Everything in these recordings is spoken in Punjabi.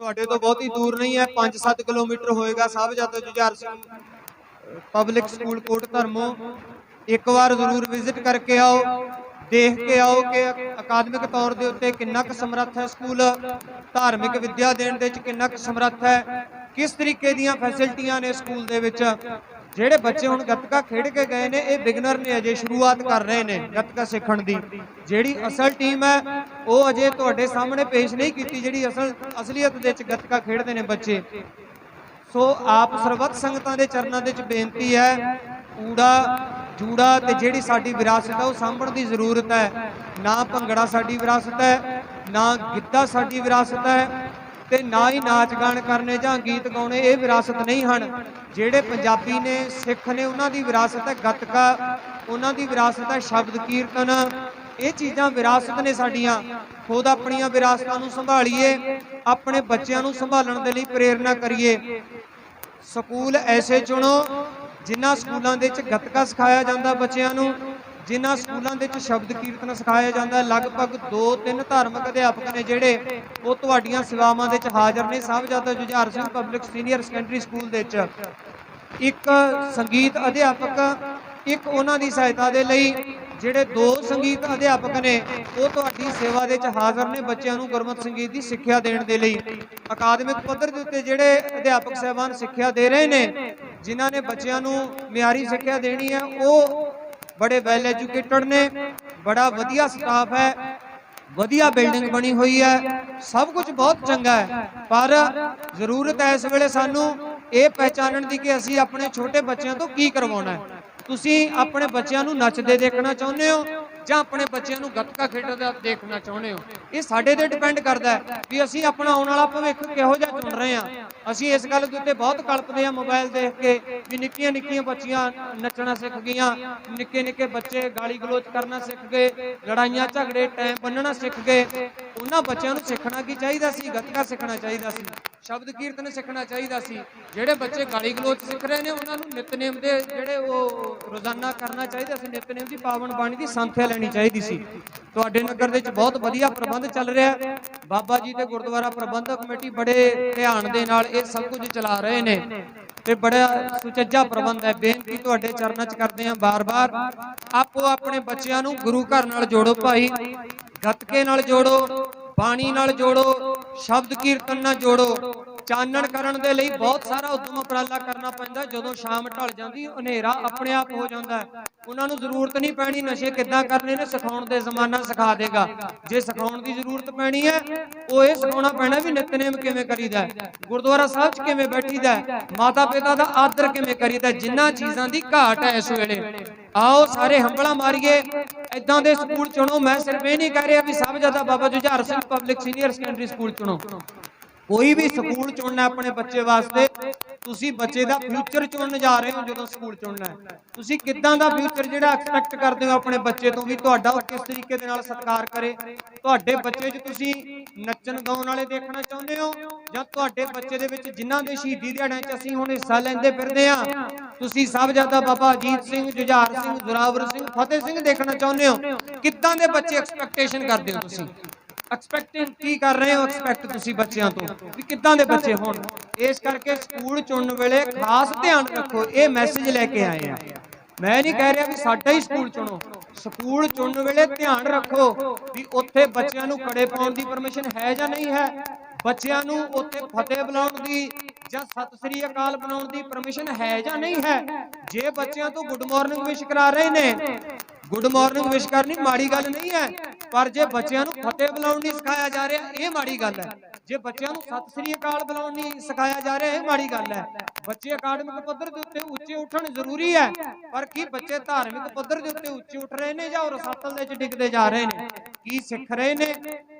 ਤੁਹਾਡੇ ਤੋਂ ਬਹੁਤੀ ਦੂਰ ਨਹੀਂ ਹੈ 5-7 ਕਿਲੋਮੀਟਰ ਹੋਏਗਾ ਸਾਹਿਬਜ਼ਾਦਾ ਜੁਝਾਰ ਸਿੰਘ। ਪਬਲਿਕ ਸਕੂਲ ਕੋਟ ਧਰਮੋ, ਇੱਕ ਵਾਰ ਜ਼ਰੂਰ ਵਿਜ਼ਿਟ ਕਰਕੇ ਆਓ, ਦੇਖ ਕੇ ਆਓ ਕਿ ਅਕਾਦਮਿਕ ਤੌਰ ਦੇ ਉੱਤੇ ਕਿੰਨਾ ਕੁ ਸਮਰੱਥ ਹੈ ਸਕੂਲ ਧਾਰਮਿਕ ਵਿੱਦਿਆ ਦੇਣ ਦੇ ਵਿੱਚ ਕਿੰਨਾ ਕੁ ਸਮਰੱਥ ਹੈ, ਕਿਸ ਤਰੀਕੇ ਦੀਆਂ ਫੈਸਿਲਿਟੀਆਂ ਨੇ ਸਕੂਲ ਦੇ ਵਿੱਚ। ਜਿਹੜੇ ਬੱਚੇ ਹੁਣ ਗੱਤਕਾ ਖੇਡ ਕੇ ਗਏ ਨੇ, ਇਹ ਬਿਗਨਰ ਨੇ ਅਜੇ ਸ਼ੁਰੂਆਤ ਕਰ ਰਹੇ ਨੇ ਗੱਤਕਾ ਸਿੱਖਣ ਦੀ। ਜਿਹੜੀ ਅਸਲ ਟੀਮ ਹੈ, ਉਹ ਅਜੇ ਤੁਹਾਡੇ ਸਾਹਮਣੇ ਪੇਸ਼ ਨਹੀਂ ਕੀਤੀ, ਜਿਹੜੀ ਅਸਲ, ਅਸਲੀਅਤ ਦੇ ਵਿੱਚ ਗੱਤਕਾ ਖੇਡਦੇ ਨੇ ਬੱਚੇ। ਸੋ ਆਪ ਸਰਬੱਤ ਸੰਗਤਾਂ ਦੇ ਚਰਨਾਂ ਦੇ ਵਿੱਚ ਬੇਨਤੀ ਹੈ, ਊੜਾ, ਜੂੜਾ ਤੇ ਜਿਹੜੀ ਸਾਡੀ ਵਿਰਾਸਤ ਹੈ, ਉਹ ਸਾਂਭਣ ਦੀ ਜ਼ਰੂਰਤ ਹੈ। ਨਾ ਭੰਗੜਾ ਸਾਡੀ ਵਿਰਾਸਤ ਹੈ, ਨਾ ਗਿੱਧਾ ਸਾਡੀ ਵਿਰਾਸਤ ਹੈ ਤੇ ਨਾ ਹੀ ਨਾਚ ਗਾਣ ਕਰਨੇ ਜਾਂ ਗੀਤ ਗਾਉਣੇ, ਇਹ ਵਿਰਾਸਤ ਨਹੀਂ ਹਨ। ਜਿਹੜੇ ਪੰਜਾਬੀ ਨੇ, ਸਿੱਖ ਨੇ, ਉਹਨਾਂ ਦੀ ਵਿਰਾਸਤ ਹੈ ਗੱਤਕਾ, ਉਹਨਾਂ ਦੀ ਵਿਰਾਸਤ ਹੈ ਸ਼ਬਦ ਕੀਰਤਨ। ਇਹ ਚੀਜ਼ਾਂ ਵਿਰਾਸਤ ਨੇ ਸਾਡੀਆਂ। ਖੁਦ ਆਪਣੀਆਂ ਵਿਰਾਸਤਾਂ ਨੂੰ ਸੰਭਾਲੀਏ, ਆਪਣੇ ਬੱਚਿਆਂ ਨੂੰ ਸੰਭਾਲਣ ਦੇ ਲਈ ਪ੍ਰੇਰਣਾ ਕਰੀਏ। ਸਕੂਲ ਐਸੇ ਚੁਣੋ, ਜਿਨ੍ਹਾਂ ਸਕੂਲਾਂ ਦੇ ਵਿੱਚ ਗੱਤਕਾ ਸਿਖਾਇਆ ਜਾਂਦਾ ਬੱਚਿਆਂ ਨੂੰ। ਜਿਨ੍ਹਾਂ ਸਕੂਲਾਂ ਦੇ ਵਿੱਚ ਸ਼ਬਦ ਕੀਰਤਨ ਸਿਖਾਇਆ ਜਾਂਦਾ ਲਗਭਗ 2-3 ਧਾਰਮਿਕ ਅਧਿਆਪਕ ਨੇ ਜਿਹੜੇ ਉਹ ਤੁਹਾਡੀਆਂ ਸੇਵਾਵਾਂ ਦੇ ਵਿੱਚ ਹਾਜ਼ਰ ਨੇ, Sahibzada Jujhar Singh public senior secondary school ਦੇ ਵਿੱਚ। ਇੱਕ ਸੰਗੀਤ ਅਧਿਆਪਕ, ਇੱਕ ਉਹਨਾਂ ਦੀ ਸਹਾਇਤਾ ਦੇ ਲਈ ਜਿਹੜੇ ਦੋ ਸੰਗੀਤ ਅਧਿਆਪਕ ਨੇ, ਉਹ ਤੁਹਾਡੀ ਸੇਵਾ ਦੇ ਵਿੱਚ ਹਾਜ਼ਰ ਨੇ ਬੱਚਿਆਂ ਨੂੰ ਗੁਰਮਤਿ ਸੰਗੀਤ ਦੀ ਸਿੱਖਿਆ ਦੇਣ ਦੇ ਲਈ। ਅਕਾਦਮਿਕ ਪੱਧਰ ਦੇ ਉੱਤੇ ਜਿਹੜੇ ਅਧਿਆਪਕ ਸਹਿਬਾਨ ਸਿੱਖਿਆ ਦੇ ਰਹੇ ਨੇ, ਜਿਨ੍ਹਾਂ ਨੇ ਬੱਚਿਆਂ ਨੂੰ ਮਿਆਰੀ ਸਿੱਖਿਆ ਦੇਣੀ ਹੈ, ਉਹ ਬੜੇ ਵੈਲ ਐਜੂਕੇਟਡ ਨੇ, ਬੜਾ ਵਧੀਆ ਸਟਾਫ ਹੈ, ਵਧੀਆ ਬਿਲਡਿੰਗ ਬਣੀ ਹੋਈ ਹੈ, ਸਭ ਕੁਝ ਬਹੁਤ ਚੰਗਾ ਹੈ, ਪਰ ਜ਼ਰੂਰਤ ਹੈ ਇਸ ਵੇਲੇ ਸਾਨੂੰ ਇਹ ਪਹਿਚਾਨਣ ਦੀ ਕਿ ਅਸੀਂ ਆਪਣੇ ਛੋਟੇ ਬੱਚਿਆਂ ਤੋਂ ਕੀ ਕਰਵਾਉਣਾ ਹੈ। ਤੁਸੀਂ ਆਪਣੇ ਬੱਚਿਆਂ ਨੂੰ ਨੱਚਦੇ ਦੇਖਣਾ ਚਾਹੁੰਦੇ ਹੋ ਜਾਂ ਆਪਣੇ ਬੱਚਿਆਂ ਨੂੰ ਗੱਤਕਾ ਖੇਡਦਾ ਦੇਖਣਾ ਚਾਹੁੰਦੇ ਹੋ? ਇਹ ਸਾਡੇ ਤੇ ਡਿਪੈਂਡ ਕਰਦਾ ਹੈ ਵੀ ਅਸੀਂ ਆਪਣਾ ਆਉਣ ਵਾਲਾ ਭਵਿੱਖ ਕਿਹੋ ਜਿਹਾ ਚੁਣ ਰਹੇ ਹਾਂ। ਅਸੀਂ ਇਸ ਗੱਲ ਦੇ ਉੱਤੇ ਬਹੁਤ ਕਲਪਦੇ ਹਾਂ ਮੋਬਾਈਲ ਦੇਖ ਕੇ ਵੀ ਨਿੱਕੀਆਂ ਨਿੱਕੀਆਂ ਬੱਚੀਆਂ ਨੱਚਣਾ ਸਿੱਖ ਗਈਆਂ, ਨਿੱਕੇ ਨਿੱਕੇ ਬੱਚੇ ਗਾਲੀ ਗਲੋਚ ਕਰਨਾ ਸਿੱਖ ਗਏ, ਲੜਾਈਆਂ ਝਗੜੇ, ਟਾਈਮ ਬੰਨਣਾ ਸਿੱਖ ਗਏ, ਉਹਨਾਂ ਬੱਚਿਆਂ ਨੂੰ ਸਿੱਖਣਾ ਕੀ ਚਾਹੀਦਾ ਸੀ, ਗੱਤਕਾ ਸਿੱਖਣਾ ਚਾਹੀਦਾ ਸੀ। ਸ਼ਬਦ ਕੀਰਤਨ ਸਿੱਖਣਾ ਚਾਹੀਦਾ ਸੀ। ਜਿਹੜੇ ਬੱਚੇ ਗਾਲੀ ਗਲੋਚ ਸਿੱਖ ਰਹੇ ਨੇ, ਉਹਨਾਂ ਨੂੰ ਨਿਤਨੇਮ ਦੇ ਜਿਹੜੇ ਉਹ ਰੋਜ਼ਾਨਾ ਕਰਨਾ ਚਾਹੀਦਾ ਸੀ, ਨਿਤਨੇਮ ਦੀ ਪਾਵਨ ਬਾਣੀ ਦੀ ਸੰਥਿਆ ਲੈਣੀ ਚਾਹੀਦੀ ਸੀ। ਤੁਹਾਡੇ ਨਗਰ ਦੇ ਵਿੱਚ ਬਹੁਤ ਵਧੀਆ ਪ੍ਰਬੰਧ ਚੱਲ ਰਿਹਾ। ਬਾਬਾ ਜੀ ਤੇ ਗੁਰਦੁਆਰਾ ਪ੍ਰਬੰਧਕ ਕਮੇਟੀ ਬੜੇ ਧਿਆਨ ਦੇ ਨਾਲ ਇਹ ਸਭ ਕੁਝ ਚਲਾ ਰਹੇ ਨੇ ਤੇ ਬੜਾ ਸੁਚੱਜਾ ਪ੍ਰਬੰਧ ਹੈ। ਬੇਨਤੀ ਤੁਹਾਡੇ ਚਰਨਾਂ 'ਚ ਕਰਦੇ ਹਾਂ ਬਾਰ-ਬਾਰ। ਆਪੋ ਆਪਣੇ ਬੱਚਿਆਂ ਨੂੰ ਗੁਰੂ ਘਰ ਨਾਲ ਜੋੜੋ ਭਾਈ, ਗੱਤਕੇ ਨਾਲ ਜੋੜੋ ਬਾਣੀ ਨਾਲ ਜੋੜੋ ਸ਼ਬਦ ਕੀਰਤਨ ਨਾਲ ਜੋੜੋ। ਚਾਨਣ ਕਰਨ ਦੇ ਲਈ ਬਹੁਤ ਸਾਰਾ ਉਦਮ ਉਪਰਾਲਾ ਕਰਨਾ ਪੈਂਦਾ। ਜਦੋਂ ਸ਼ਾਮ ਢਲ ਜਾਂਦੀ ਹਨੇਰਾ ਆਪਣੇ ਆਪ ਹੋ ਜਾਂਦਾ ਉਹਨਾਂ ਨੂੰ ਜ਼ਰੂਰਤ ਨਹੀਂ ਪੈਣੀ ਨਸ਼ੇ ਕਿੱਦਾਂ ਕਰਨੇ ਨੇ ਸਿਖਾਉਣ ਦੇ ਜ਼ਮਾਨਾ ਸਿਖਾ ਦੇਗਾ। ਜੇ ਸਿਖਾਉਣ ਦੀ ਜ਼ਰੂਰਤ ਪੈਣੀ ਹੈ ਉਹ ਇਹ ਸਿਖਾਉਣਾ ਪੈਣਾ ਵੀ ਨਿਤਨੇਮ ਕਿਵੇਂ ਕਰੀਦਾ ਗੁਰਦੁਆਰਾ ਸਾਹਿਬ 'ਚ ਕਿਵੇਂ ਬੈਠੀਦਾ ਹੈ? ਮਾਤਾ ਪਿਤਾ ਦਾ ਆਦਰ ਕਿਵੇਂ ਕਰੀਦਾ ਹੈ, ਚੀਜ਼ਾਂ ਦੀ ਘਾਟ ਹੈ ਇਸ ਵੇਲੇ। ਆਓ ਸਾਰੇ ਹੰਬਲਾ ਮਾਰੀਏ। ਇਦਾਂ ਦੇ ਸਕੂਲ ਚੁਣੋ। ਮੈਂ ਸਿਰਫ ਇਹ ਨਹੀਂ ਕਹਿ ਰਿਹਾ ਵੀ ਸਭ ਜ਼ਿਆਦਾ Baba Jujhar Singh public senior secondary school ਚੁਣੋ। ਕੋਈ ਵੀ ਸਕੂਲ ਚੁਣਨਾ ਆਪਣੇ ਬੱਚੇ ਵਾਸਤੇ। ਤੁਸੀਂ ਬੱਚੇ ਦਾ ਫਿਊਚਰ ਚੁਣਨ ਜਾ ਰਹੇ ਹੋ ਜਦੋਂ ਸਕੂਲ ਚੁਣਨਾ ਹੈ। ਤੁਸੀਂ ਕਿੱਦਾਂ ਦਾ ਫਿਊਚਰ ਜਿਹੜਾ ਐਕਸਪੈਕਟ ਕਰਦੇ ਹੋ ਆਪਣੇ ਬੱਚੇ ਤੋਂ ਵੀ ਤੁਹਾਡਾ ਉਹ ਕਿਸ ਤਰੀਕੇ ਦੇ ਨਾਲ ਸਤਿਕਾਰ ਕਰੇ? ਤੁਹਾਡੇ ਬੱਚੇ 'ਚ ਤੁਸੀਂ ਨੱਚਣ, ਗਾਉਣ ਵਾਲੇ ਦੇਖਣਾ ਚਾਹੁੰਦੇ ਹੋ? ਜਾਂ ਤੁਹਾਡੇ ਬੱਚੇ ਦੇ ਵਿੱਚ ਜਿਨ੍ਹਾਂ ਦੇ ਸ਼ਹੀਦੀ ਦਿਹਾੜਿਆਂ 'ਚ ਅਸੀਂ ਹੁਣ ਹਿੱਸਾ ਲੈਂਦੇ ਫਿਰਦੇ ਆ ਤੁਸੀਂ ਸਾਹਿਬਜ਼ਾਦਾ ਬਾਬਾ ਅਜੀਤ ਸਿੰਘ, ਜੁਝਾਰ ਸਿੰਘ ਜ਼ੋਰਾਵਰ ਸਿੰਘ, ਫਤਿਹ ਸਿੰਘ ਦੇਖਣਾ ਚਾਹੁੰਦੇ ਹੋ? ਕਿੱਦਾਂ ਦੇ ਬੱਚੇ ਐਕਸਪੈਕਟੇਸ਼ਨ ਕਰਦੇ ਹੋ ਤੁਸੀਂ? ਐਕਸਪੈਕਟਿੰਗ ਕੀ ਕਰ ਰਹੇ ਹੋ? ਐਕਸਪੈਕਟ ਤੁਸੀਂ ਬੱਚਿਆਂ ਤੋਂ ਵੀ ਕਿੱਦਾਂ ਦੇ ਬੱਚੇ ਹੋਣ? ਇਸ ਕਰਕੇ ਸਕੂਲ ਚੁਣਨ ਵੇਲੇ ਖਾਸ ਧਿਆਨ ਰੱਖੋ, ਇਹ ਮੈਸੇਜ ਲੈ ਕੇ ਆਏ ਆ। ਮੈਂ ਨਹੀਂ ਕਹਿ ਰਿਹਾ ਵੀ ਸਾਡਾ ਹੀ ਸਕੂਲ ਚੁਣੋ। ਸਕੂਲ ਚੁਣਨ ਵੇਲੇ ਧਿਆਨ ਰੱਖੋ ਵੀ ਉੱਥੇ ਬੱਚਿਆਂ ਨੂੰ ਕੜੇ ਪਾਉਣ ਦੀ ਪਰਮਿਸ਼ਨ ਹੈ ਜਾਂ ਨਹੀਂ ਹੈ। ਬੱਚਿਆਂ ਨੂੰ ਉੱਥੇ ਫਤਿਹ ਬੁਲਾਉਣ ਦੀ ਜਾਂ ਸਤਿ ਸ੍ਰੀ ਅਕਾਲ ਬਣਾਉਣ ਦੀ ਪਰਮਿਸ਼ਨ ਹੈ ਜਾਂ ਨਹੀਂ ਹੈ। ਜੇ ਬੱਚਿਆਂ ਤੋਂ ਗੁੱਡ ਮਾਰਨਿੰਗ ਵਿਸ਼ ਕਰਾ ਰਹੇ ਨੇ, ਗੁੱਡ ਮਾਰਨਿੰਗ ਵਿਸ਼ ਕਰਨੀ ਮਾੜੀ ਗੱਲ ਨਹੀਂ ਹੈ। ਪਰ ਜੇ ਬੱਚਿਆਂ ਨੂੰ ਫਤਿਹ ਬੁਲਾਉਣ ਨਹੀਂ ਸਿਖਾਇਆ ਜਾ ਰਿਹਾ, ਇਹ ਮਾੜੀ ਗੱਲ ਹੈ। ਜੇ ਬੱਚਿਆਂ ਨੂੰ ਸਤਿ ਸ੍ਰੀ ਅਕਾਲ ਬੁਲਾਉਣ ਨਹੀਂ ਸਿਖਾਇਆ ਜਾ ਰਿਹਾ, ਇਹ ਮਾੜੀ ਗੱਲ ਹੈ। ਬੱਚੇ ਅਕਾਡਮਿਕ ਪੱਧਰ ਦੇ ਉੱਤੇ ਉੱਚੇ ਉੱਠਣ ਜ਼ਰੂਰੀ ਹੈ, ਪਰ ਕੀ ਬੱਚੇ ਧਾਰਮਿਕ ਪੱਧਰ ਦੇ ਉੱਤੇ ਉੱਚੇ ਉੱਠ ਰਹੇ ਨੇ ਜਾਂ ਉਹ ਰਸਾਤਲ ਦੇ ਵਿੱਚ ਡਿੱਗਦੇ ਜਾ ਰਹੇ ਨੇ? ਕੀ ਸਿੱਖ ਰਹੇ ਨੇ?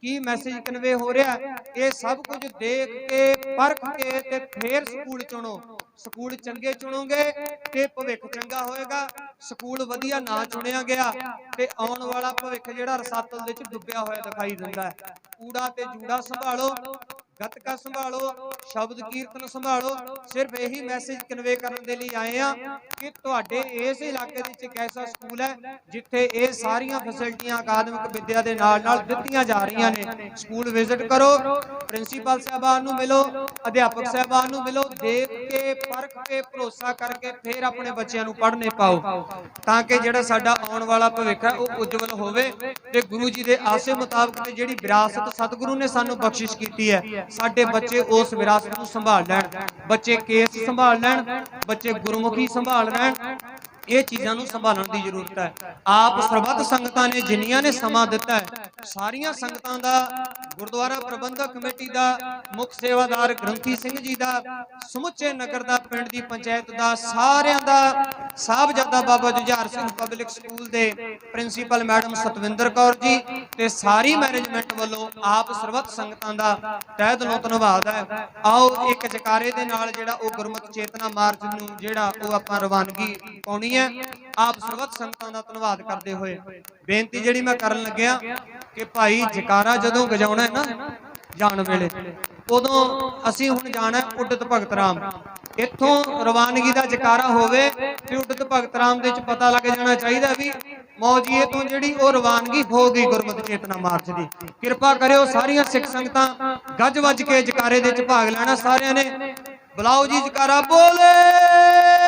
ਕੀ ਮੈਸੇਜ ਕਨਵੇ ਹੋ ਰਿਹਾ? ਇਹ ਸਭ ਕੁਝ ਦੇਖ ਕੇ, ਪਰਖ ਕੇ ਤੇ ਫੇਰ ਸਕੂਲ ਚੁਣੋ। ਸਕੂਲ ਚੰਗੇ ਚੁਣੋਗੇ ਤੇ ਭਵਿੱਖ ਚੰਗਾ ਹੋਏਗਾ। ਸਕੂਲ ਵਧੀਆ ਨਾ ਚੁਣਿਆ ਗਿਆ ਤੇ ਆਉਣ ਵਾਲਾ ਭਵਿੱਖ ਜਿਹੜਾ ਰਸਾਤਲ ਦੇ ਵਿੱਚ ਡੁੱਬਿਆ ਹੋਇਆ ਦਿਖਾਈ ਦਿੰਦਾ ਹੈ। ਊੜਾ ਤੇ ਜੂੜਾ ਸੰਭਾਲੋ। ਗਤਕਾ ਸੰਭਾਲੋ, ਸ਼ਬਦ ਕੀਰਤਨ ਸੰਭਾਲੋ, ਸਿਰਫ ਇਹੀ ਮੈਸੇਜ ਕਨਵੇ ਕਰਨ ਦੇ ਲਈ ਆਏ ਆ ਕਿ ਤੁਹਾਡੇ ਇਸ ਇਲਾਕੇ ਵਿੱਚ ਇੱਕ ਐਸਾ ਸਕੂਲ ਹੈ ਜਿੱਥੇ ਇਹ ਸਾਰੀਆਂ ਫੈਸਿਲਿਟੀਆਂ ਅਕਾਦਮਿਕ ਵਿੱਦਿਆ ਦੇ ਨਾਲ ਨਾਲ ਦਿੱਤੀਆਂ ਜਾ ਰਹੀਆਂ ਨੇ। ਸਕੂਲ ਵਿਜ਼ਿਟ ਕਰੋ ਪ੍ਰਿੰਸੀਪਲ ਸਾਹਿਬਾਨ ਨੂੰ ਮਿਲੋ, ਅਧਿਆਪਕ ਸਾਹਿਬਾਨ ਨੂੰ ਮਿਲੋ, ਦੇਖ ਕੇ, ਪਰਖ ਕੇ, ਭਰੋਸਾ ਕਰਕੇ ਫਿਰ ਆਪਣੇ ਬੱਚਿਆਂ ਨੂੰ ਪੜ੍ਹਨੇ ਪਾਓ ਤਾਂ ਕਿ ਜਿਹੜਾ ਸਾਡਾ ਆਉਣ ਵਾਲਾ ਭਵਿੱਖ ਹੈ ਉਹ ਉਜਵਲ ਹੋਵੇ ਤੇ ਗੁਰੂ ਜੀ ਦੇ ਆਸੇ ਮੁਤਾਬਕ ਤੇ ਜਿਹੜੀ ਵਿਰਾਸਤ ਸਤਿਗੁਰੂ ਨੇ ਸਾਨੂੰ ਬਖਸ਼ਿਸ਼ ਕੀਤੀ ਹੈ ਸਾਡੇ ਬੱਚੇ ਉਸ ਵਿਰਾਸਤ ਨੂੰ ਸੰਭਾਲ ਲੈਣ। ਬੱਚੇ ਕੇਸ ਸੰਭਾਲ ਲੈਣ, ਬੱਚੇ ਗੁਰਮੁਖੀ ਸੰਭਾਲ ਲੈਣ। ਇਹ ਚੀਜ਼ਾਂ ਨੂੰ ਸੰਭਾਲਣ ਦੀ ਜ਼ਰੂਰਤ ਹੈ। ਆਪ ਸਰਬੱਤ ਸੰਗਤਾਂ ਨੇ ਜਿੰਨੀਆਂ ਨੇ ਸਮਾਂ ਦਿੱਤਾ ਹੈ, ਸਾਰੀਆਂ ਸੰਗਤਾਂ ਦਾ, ਗੁਰਦੁਆਰਾ ਪ੍ਰਬੰਧਕ ਕਮੇਟੀ ਦਾ, ਮੁੱਖ ਸੇਵਾਦਾਰ ਗ੍ਰੰਥੀ ਸਿੰਘ ਜੀ ਦਾ, ਸਮੁੱਚੇ ਨਗਰ ਦਾ, ਪਿੰਡ ਦੀ ਪੰਚਾਇਤ ਦਾ, ਸਾਰਿਆਂ ਦਾ, ਸਾਹਿਬਜ਼ਾਦਾ ਬਾਬਾ ਜੁਝਾਰ ਸਿੰਘ ਪਬਲਿਕ ਸਕੂਲ ਦੇ ਪ੍ਰਿੰਸੀਪਲ ਮੈਡਮ ਸਤਵਿੰਦਰ ਕੌਰ ਜੀ ਤੇ ਸਾਰੀ ਮੈਨੇਜਮੈਂਟ ਵੱਲੋਂ ਆਪ ਸਰਬੱਤ ਸੰਗਤਾਂ ਦਾ ਤਹਿ ਦਿਲੋਂ ਧੰਨਵਾਦ ਹੈ। ਆਓ ਇੱਕ ਜਕਾਰੇ ਦੇ ਨਾਲ ਜਿਹੜਾ ਉਹ ਗੁਰਮਤਿ ਚੇਤਨਾ ਮਾਰਚ ਨੂੰ ਜਿਹੜਾ ਉਹ ਆਪਾਂ ਰਵਾਨਗੀ ਪਾਉਣੀ ਹੈ ਆਪ ਸਰਬੱਤ ਸੰਗਤਾਂ ਦਾ ਧੰਨਵਾਦ ਕਰਦੇ ਹੋਏ। ਬੇਨਤੀ ਜਿਹੜੀ ਮੈਂ ਕਰਨ ਲੱਗਿਆ ਕਿ ਭਾਈ ਜਕਾਰਾ ਜਦੋਂ ਗਜਾਉਣਾ ਹੈ ਨਾ, ਜਾਣ ਵੇਲੇ, ਉਦੋਂ ਅਸੀਂ ਹੁਣ ਜਾਣਾ ਹੈ ਭਗਤ ਰਾਮ। ਇੱਥੋਂ ਰਵਾਨਗੀ ਦਾ ਜਕਾਰਾ ਹੋਵੇ ਤੇ ਉੱਡਤ ਭਗਤ ਰਾਮ ਦੇ ਵਿੱਚ ਪਤਾ ਲੱਗ ਜਾਣਾ ਚਾਹੀਦਾ ਵੀ ਮੌਜੀਏ ਤੋਂ ਜਿਹੜੀ ਉਹ ਰਵਾਨਗੀ ਹੋ ਗਈ ਗੁਰਮਤਿ ਚੇਤਨਾ ਮਾਰਚ ਦੀ। ਕਿਰਪਾ ਕਰਿਓ ਸਾਰੀਆਂ ਸਿੱਖ ਸੰਗਤਾਂ ਗੱਜ ਵੱਜ ਕੇ ਜਕਾਰੇ ਦੇ ਵਿੱਚ ਭਾਗ ਲੈਣਾ ਸਾਰਿਆਂ ਨੇ। ਬੁਲਾਓ ਜੀ ਜਕਾਰਾ, ਬੋਲੇ!